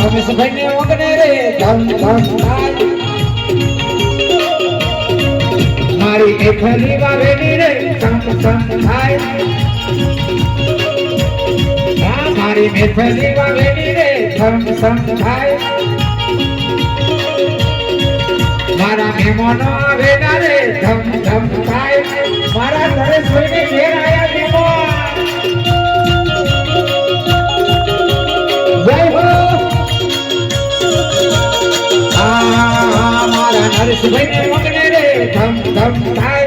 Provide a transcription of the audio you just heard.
નરેશભાઈ ને વગને રે, ધમ ધમ મારી એખલી વાવેલી રે, ધમ ધમ થાય મારી મેથલી વાવેલી રે, ધમ ધમ થાય મારા મહેમાનો આવેલા રે, ધમ ધમ થાય મારા નરેશભાઈ ને ઘેર આ મારા નરેશભાઈ ને